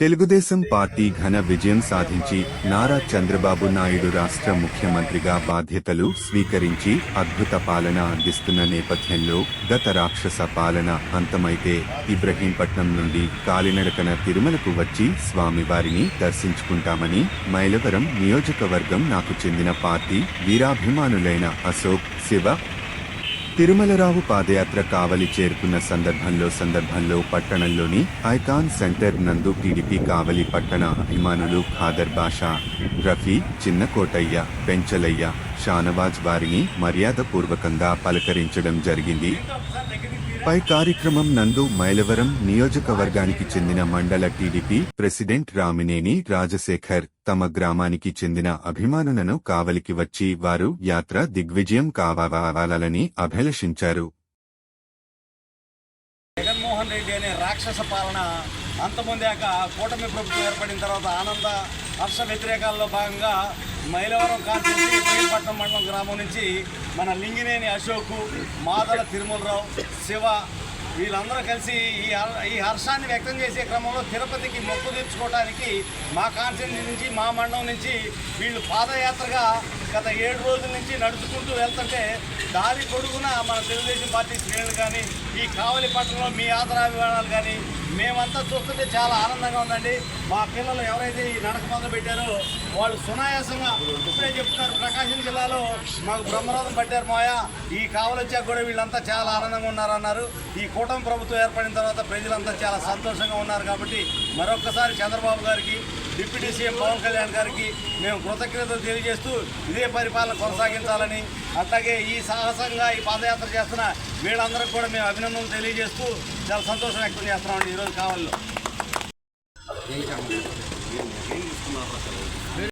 Telugu Desam party ఘన విజయం సాధించి నారా చంద్రబాబు నాయుడు రాష్ట్ర ముఖ్యమంత్రిగా బాధ్యతలు స్వీకరించి అద్భుత పాలన అందిస్తున్న నేపథ్యంలో గత రాక్షస పాలన అంతమైతే ఇబ్రహీంపట్నం నుండి కాలినడకన తిరుమలకు వచ్చి స్వామివారిని దర్శించుకుంటామని మైలవరం నియోజకవర్గం నాకు చెందిన పార్టీ వీరాభిమానులైన అశోక్ శివ తిరుమలరావు పాదయాత్ర కావలి చేరుకున్న సందర్భంలో సందర్భంలో పట్టణంలోని ఐకాన్ సెంటర్ నందు టీడీపీ కావలి పట్టణ అభిమానులు ఖాదర్ బాషా రఫీ చిన్నకోటయ్య పెంచలయ్య షానవాజ్ వారిని మర్యాదపూర్వకంగా పలకరించడం జరిగింది. పై కార్యక్రమం నందు మైలవరం నియోజకవర్గానికి చెందిన మండల టీడీపీ ప్రెసిడెంట్ రామినేని రాజశేఖర్ తమ గ్రామానికి చెందిన అభిమానులను కావలికి వచ్చి వారు యాత్ర దిగ్విజయం కావాలని అభిలషించారు. జగన్మోహన్ రెడ్డి అనే రాక్షస పాలన అంతమొందాక కూటమి ప్రభుత్వం ఏర్పడిన తర్వాత ఆనంద హర్ష వ్యతిరేకాల్లో భాగంగా మైలవరం కాన్స్టిట్యూన్సీ పేరుపట్నం మండలం గ్రామం నుంచి మన లింగినేని అశోకు మాదల తిరుమలరావు శివ వీళ్ళందరూ కలిసి ఈ హర్- ఈ హర్షాన్ని వ్యక్తం చేసే క్రమంలో తిరుపతికి మొక్కు తీర్చుకోవడానికి మా కాన్స్టిట్యూన్సీ నుంచి మా మండలం నుంచి వీళ్ళు పాదయాత్రగా గత ఏడు రోజుల నుంచి నడుచుకుంటూ వెళ్తుంటే దారి పొడుగున మన తెలుగుదేశం పార్టీ శ్రేణులు కానీ ఈ కావలి పట్టణంలో మీ ఆదరాభిమానాలు కానీ మేమంతా చూస్తుంటే చాలా ఆనందంగా ఉందండి. మా పిల్లలు ఎవరైతే ఈ నడక మొదలు పెట్టారో వాళ్ళు సునాయాసంగా ఇప్పుడే చెప్తున్నారు ప్రకాశం జిల్లాలో మాకు బ్రహ్మరథం పట్టారు మాయా ఈ కావలి వచ్చాక కూడా వీళ్ళంతా చాలా ఆనందంగా ఉన్నారన్నారు. ఈ కూటమి ప్రభుత్వం ఏర్పడిన తర్వాత ప్రజలంతా చాలా సంతోషంగా ఉన్నారు కాబట్టి మరొక్కసారి చంద్రబాబు గారికి డిప్యూటీ సీఎం పవన్ కళ్యాణ్ గారికి మేము కృతజ్ఞతలు తెలియజేస్తూ ఇదే పరిపాలన కొనసాగించాలని అట్లాగే ఈ సాహసంగా ఈ పాదయాత్ర చేస్తున్న వీళ్ళందరికీ కూడా మేము అభినందనలు తెలియజేస్తూ చాలా సంతోషం వ్యక్తం చేస్తున్నామండి ఈరోజు కావాల్లో.